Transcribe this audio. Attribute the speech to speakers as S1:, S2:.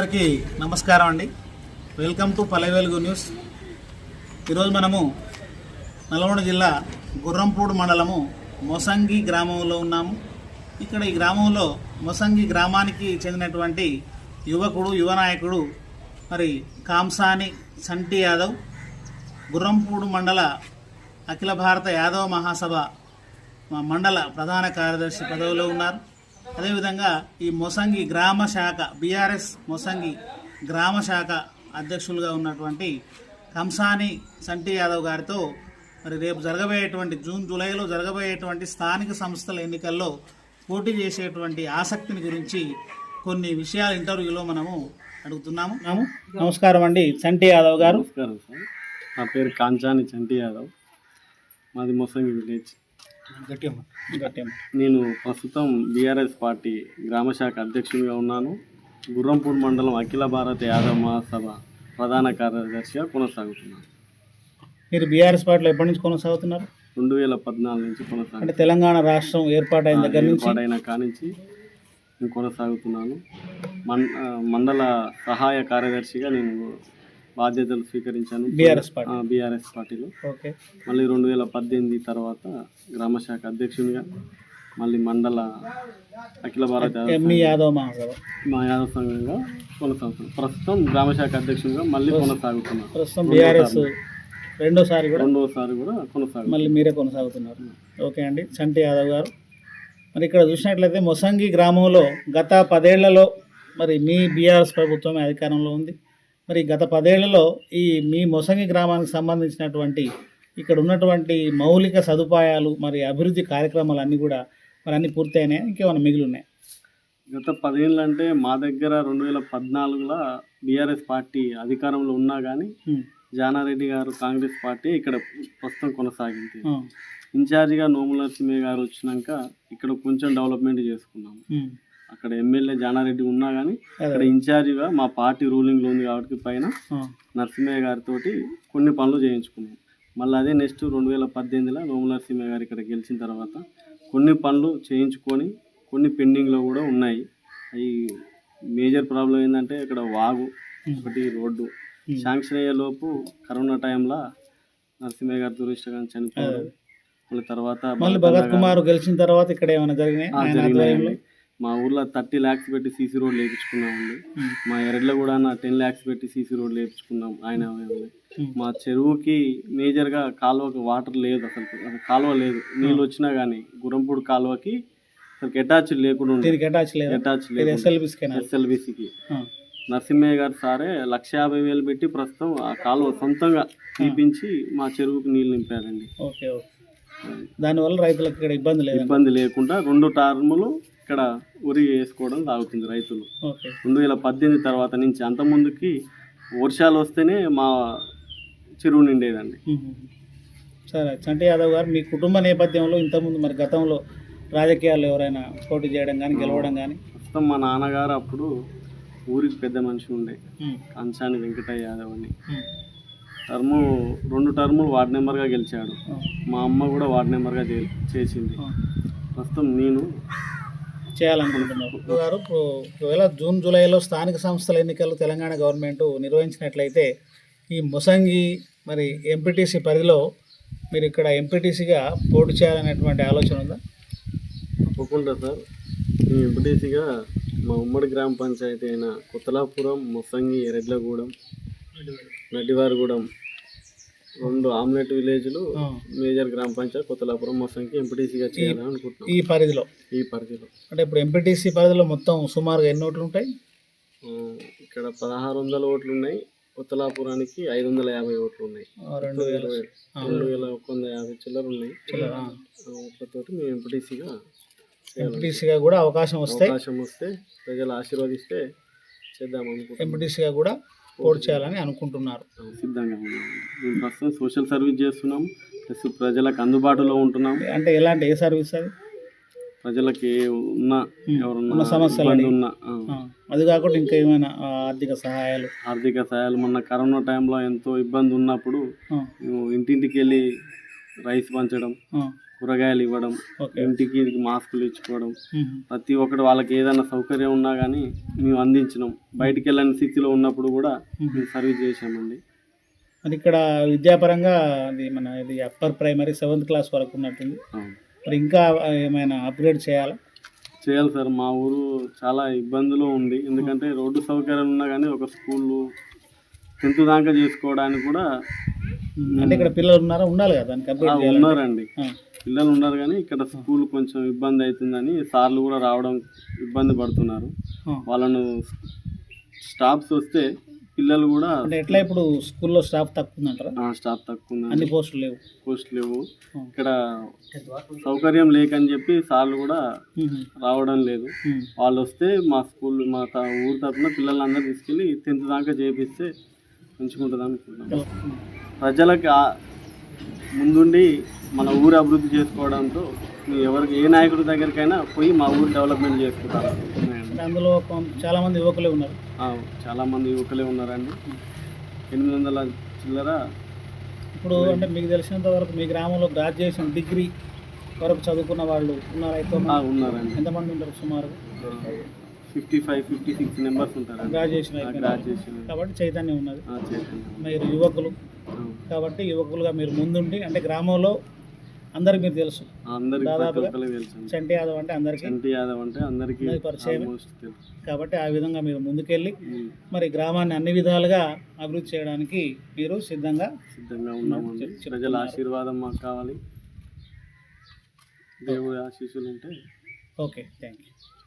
S1: అందరికీ నమస్కారం అండి. Welcome to Pallevelugu news. ఈరోజు మనము నల్గొండ జిల్లా గుర్రంపూడి మండలము మొసంగి గ్రామంలో ఉన్నాము. ఇక్కడ ఈ గ్రామంలో మొసంగి గ్రామానికి చెందినటువంటి యువకుడు యువ నాయకుడు మరి కాంసాని సంటి యాదవ్ గుర్రంపూడు మండల అఖిల భారత యాదవ మహాసభ మండల ప్రధాన కార్యదర్శి పదవిలో ఉన్నారు. అదేవిధంగా ఈ మొసంగి గ్రామ శాఖ బీఆర్ఎస్ మొసంగి గ్రామ శాఖ అధ్యక్షులుగా ఉన్నటువంటి కంసాని సంటి యాదవ్ గారితో మరి రేపు జరగబోయేటువంటి జూన్ జూలైలో జరగబోయేటువంటి స్థానిక సంస్థల ఎన్నికల్లో పోటీ చేసేటువంటి ఆసక్తిని గురించి కొన్ని విషయాలు ఇంటర్వ్యూలో మనము అడుగుతున్నాము. నమస్కారం అండి. సంటి యాదవ్ గారు.
S2: నమస్కారం సార్. నా పేరు కాంచాని చంటి యాదవ్. మాది మొసంగి విలేజ్. నేను ప్రస్తుతం బీఆర్ఎస్ పార్టీ గ్రామశాఖ అధ్యక్షునిగా ఉన్నాను. గుర్రంపూడి మండలం అఖిల భారత యాదవ్ మహాసభ ప్రధాన కార్యదర్శిగా కొనసాగుతున్నాను.
S1: మీరు బీఆర్ఎస్ పార్టీలో ఎప్పటి నుంచి కొనసాగుతున్నారు?
S2: రెండు వేల పద్నాలుగు నుంచి
S1: అంటే
S2: కొనసాగు
S1: తెలంగాణ రాష్ట్రం ఏర్పాటైన దగ్గర నుంచి?
S2: ఏర్పాటైన కానించి నేను కొనసాగుతున్నాను. మండల సహాయ కార్యదర్శిగా నేను బాధ్యతలు స్వీకరించాను.
S1: బీఆర్ఎస్ పార్టీ
S2: బీఆర్ఎస్ పార్టీలో.
S1: ఓకే.
S2: మళ్ళీ రెండు వేల పద్దెనిమిది తర్వాత గ్రామశాఖ అధ్యక్షునిగా మళ్ళీ మండల అఖిల భారత
S1: ఎంఈ యాదవ్
S2: మా యాదవ సంఘంగా కొనసాగుతున్నాం. ప్రస్తుతం గ్రామశాఖ అధ్యక్షునిగా మళ్ళీ కొనసాగుతున్నాం.
S1: ప్రస్తుతం బీఆర్ఎస్ రెండోసారి కూడా
S2: రెండవసారి కూడా కొనసాగుతున్నాం.
S1: మళ్ళీ మీరే కొనసాగుతున్నారు. ఓకే అండి. సంటి యాదవ్ గారు. మరి ఇక్కడ చూసినట్లయితే మొసంగి గ్రామంలో గత పదేళ్ళలో మరి మీ బీఆర్ఎస్ ప్రభుత్వమే అధికారంలో ఉంది. మరి గత పదేళ్ళలో ఈ మీ మొసంగి గ్రామానికి సంబంధించినటువంటి ఇక్కడ ఉన్నటువంటి మౌలిక సదుపాయాలు మరి అభివృద్ధి కార్యక్రమాలు అన్నీ కూడా మరి అన్నీ పూర్తయినాయి? ఇంకేమైనా మిగిలి ఉన్నాయి
S2: గత పదేళ్ళు అంటే మా దగ్గర రెండు వేల పద్నాలుగులో బీఆర్ఎస్ పార్టీ అధికారంలో ఉన్నా కానీ జానారెడ్డి గారు కాంగ్రెస్ పార్టీ ఇక్కడ ప్రస్తుతం కొనసాగింది. ఇన్ఛార్జిగా నోముల నరసింహయ్య గారు వచ్చినాక ఇక్కడ కొంచెం డెవలప్మెంట్ చేసుకున్నాం
S1: ఉమ్,
S2: అక్కడ ఎమ్మెల్యే జానారెడ్డి ఉన్నా కానీ
S1: అదే,
S2: ఇక్కడ ఇన్ఛార్జిగా మా పార్టీ రూలింగ్లో ఉంది కాబట్టి పైన నరసింహయ్య గారితో కొన్ని పనులు చేయించుకున్నాం. మళ్ళీ అదే నెక్స్ట్ రెండు వేల పద్దెనిమిదిలో నోముల నరసింహయ్య గారు ఇక్కడ గెలిచిన తర్వాత కొన్ని పనులు చేయించుకొని కొన్ని పెండింగ్లో కూడా ఉన్నాయి. అవి మేజర్ ప్రాబ్లం ఏంటంటే ఇక్కడ వాగు ఒకటి రోడ్డు. శాంక్షన్ అయ్యే లోపు కరోనా టైంలో నరసింహయ్య గారు దురదృష్టంగా చనిపోవడం. మళ్ళీ తర్వాత
S1: మళ్ళీ భగత్ కుమార్ గెలిచిన తర్వాత ఇక్కడ ఏమైనా జరిగినాయి?
S2: మా ఊర్లో థర్టీ ల్యాక్స్ పెట్టి సీసీ రోడ్ వేయించుకున్నామండి.
S1: ఉమ్,
S2: మా ఎరడ్లో కూడా టెన్ ల్యాక్స్ పెట్టి సీసీ రోడ్ వేయించుకున్నాం ఆయన మా చెరువుకి మేజర్గా కాలువకి వాటర్ లేదు అసలు కాలువ లేదు. నీళ్ళు వచ్చినా కానీ గురంపూడి కాలువకి అసలు అటాచ్ లేకుండా
S1: అటాచ్ లేదా?
S2: అటాచ్ లేదు ఎస్ఎల్బిసికి నరసింహయ్య గారు సారే లక్ష యాభై వేలు పెట్టి ప్రస్తుతం ఆ కాలువ సొంతంగా తీపించి మా చెరువుకి నీళ్ళు నింపారండి.
S1: ఓకే. దానివల్ల రైతులకు ఇక్కడ ఇబ్బంది లేదు?
S2: ఇబ్బంది లేకుండా రెండు టర్ములు ఇక్కడ ఉరి వేసుకోవడం సాగుతుంది రైతులు రెండు వేల పద్దెనిమిది తర్వాత నుంచి అంత ముందుకి వర్షాలు వస్తేనే మా చెరువు నిండేదండి.
S1: సరే చంటి యాదవ్ గారు మీ కుటుంబ నేపథ్యంలో ఇంతకుముందు మరి గతంలో రాజకీయాల్లో ఎవరైనా పోటీ చేయడం కానీ గెలవడం కానీ
S2: ప్రస్తుతం మా నాన్నగారు అప్పుడు ఊరికి పెద్ద మనిషి ఉండే. కంచాని వెంకటయ్య యాదవ్ అని. టర్ము రెండు టర్ములు వార్డ్ నెంబర్గా గెలిచాడు మా అమ్మ కూడా వార్డ్ నెంబర్గా చే- చేసింది. ప్రస్తుతం నేను
S1: చేయాలనుకుంటున్నారు. గారు ఇప్పుడు ఒకవేళ జూన్ జూలైలో స్థానిక సంస్థల ఎన్నికలు తెలంగాణ గవర్నమెంట్ నిర్వహించినట్లయితే ఈ ముసంగి మరి ఎంపీటీసీ పరిధిలో మీరు ఇక్కడ ఎంపీటీసీగా పోటీ చేయాలనేటువంటి ఆలోచన ఉందా?
S2: తప్పకుండా సార్. ఈ ఎంపీటీసీగా మా ఉమ్మడి గ్రామ పంచాయతీ అయిన కొత్తలాపురం మొసంగి ఎరెడ్లగూడెం నడ్డివారిగూడెం రెండు ఆమ్లెట్ విలేజ్లు మేజర్ గ్రామ పంచాయతీ కొత్తలాపురం మొసంగి ఎంపీటీసీగా చేయాలని అనుకుంటున్నాం.
S1: ఈ పరిధిలో?
S2: ఈ పరిధిలో.
S1: అంటే ఇప్పుడు ఎంపీటీసీ పరిధిలో మొత్తం సుమారుగా ఎన్ని ఓట్లు ఉంటాయి?
S2: ఇక్కడ పదహారు వందల ఓట్లు ఉన్నాయి. కొత్తలాపురానికి ఐదు వందల యాభై ఓట్లు ఉన్నాయి.
S1: రెండు వేల.
S2: రెండు వేల. ఒక వంద యాభై చిల్లర ఉన్నాయి. ఓట్లతోటి మేము ఎంపీటీసీగా
S1: ఎంపీటీసీగా కూడా అవకాశం వస్తే
S2: అవకాశం వస్తే ప్రజలు ఆశీర్వదిస్తే చేద్దాం అనుకుంటున్నాం.
S1: ఎంపీటీసీగా కూడా పోటీ చేయాలని అనుకుంటున్నారు.
S2: సిద్ధంగా మేము ప్రస్తుతం సోషల్ సర్వీస్ చేస్తున్నాం ప్లస్ ప్రజలకు అందుబాటులో ఉంటున్నాం
S1: అంటే ఎలాంటి ఏ సర్వీస్ అది?
S2: ప్రజలకి ఉన్న ఎవరున్నా
S1: ఉన్న సమస్యలు.
S2: ఉన్న
S1: అది కాకుండా ఇంకా ఏమైనా ఆర్థిక సహాయాలు?
S2: ఆర్థిక సహాయాలు మొన్న కరోనా టైంలో ఎంతో ఇబ్బంది ఉన్నప్పుడు ఇంటింటికి వెళ్ళి రైస్ పంచడం కూరగాయలు ఇవ్వడం ఇంటికి మాస్కులు ఇచ్చుకోవడం. ప్రతి ఒక్కటి వాళ్ళకి ఏదైనా సౌకర్యం ఉన్నా కానీ మేము అందించినాం. బయటికి వెళ్ళని స్థితిలో ఉన్నప్పుడు కూడా మేము. సర్వీస్ చేసామండి
S1: మరి ఇక్కడ విద్యాపరంగా అది మన ఇది అప్పర్ ప్రైమరీ సెవెంత్ క్లాస్ వరకు ఉన్నట్టుంది. మరి ఇంకా ఏమైనా అప్గ్రేడ్ చేయాలా?
S2: చేయాలి సార్ మా ఊరు చాలా ఇబ్బందిలో ఉంది. ఎందుకంటే రోడ్డు సౌకర్యం ఉన్నా కానీ ఒక స్కూళ్ళు టెన్త్ దాకా చేసుకోవడానికి కూడా
S1: అంటే ఇక్కడ పిల్లలు ఉన్నారా? ఉండాలి కదా దానికి
S2: ఉన్నారండి. పిల్లలు ఉన్నారు కానీ ఇక్కడ స్కూల్ కొంచెం ఇబ్బంది అవుతుందని సార్లు కూడా రావడం ఇబ్బంది పడుతున్నారు. వాళ్ళను స్టాఫ్స్ వస్తే పిల్లలు కూడా
S1: అంటే ఎట్లా ఇప్పుడు స్కూల్లో స్టాఫ్ తక్కువ ఉందంటారా
S2: స్టాఫ్ తక్కువ
S1: అన్ని పోస్టులు లేవు.
S2: పోస్ట్ లేవు. ఇక్కడ సౌకర్యం లేకని చెప్పి సార్లు కూడా. రావడం లేదు. వాళ్ళు వస్తే మా స్కూల్ మా త- ఊరు తరఫున పిల్లలందరూ తీసుకెళ్ళి టెన్త్ దాకా చేపిస్తే మంచిగా ఉంటుంది అనుకుంటున్నాం ప్రజలకు ముందుండి మన ఊరు అభివృద్ధి చేసుకోవడంతో ఎవరికి ఏ నాయకుడి దగ్గరికైనా పోయి మా ఊరు డెవలప్మెంట్ చేసుకుంటారు.
S1: అందులో కొం- చాలా మంది యువకులే ఉన్నారు.
S2: చాలామంది యువకులే ఉన్నారండి. ఎనిమిది వందల చిల్లర
S1: ఇప్పుడు అంటే మీకు తెలిసినంత వరకు మీ గ్రామంలో గ్రాడ్యుయేషన్ డిగ్రీ వరకు చదువుకున్న వాళ్ళు ఉన్నారు అయితే
S2: ఆ, ఉన్నారండి.
S1: ఎంతమంది ఉంటారు సుమారు
S2: fifty five fifty six members ఉంటారండి.
S1: గ్రాడ్యుయేషన్
S2: గ్రాడ్యుయేషన్
S1: కాబట్టి చైతన్యం ఉన్నది. మీరు యువకులు. కాబట్టి యువకులుగా మీరు ముందుండి అంటే గ్రామంలో అందరికి మీరు తెలుసు. చంటి యాదవ్ అంటే అందరికీ
S2: చంటి యాదవ్ అంటే అందరికీ తెలుసు.
S1: కాబట్టి ఆ విధంగా మీరు ముందుకెళ్ళి మరి గ్రామాన్ని అన్ని విధాలుగా అభివృద్ధి చేయడానికి మీరు సిద్ధంగా
S2: సిద్ధంగా ఉన్నామండి.
S1: చెప్-
S2: ప్రజల ఆశీర్వాదం మాకు కావాలి. దేవుడి ఆశీస్సులు ఉంటే
S1: ఓకే థ్యాంక్ యూ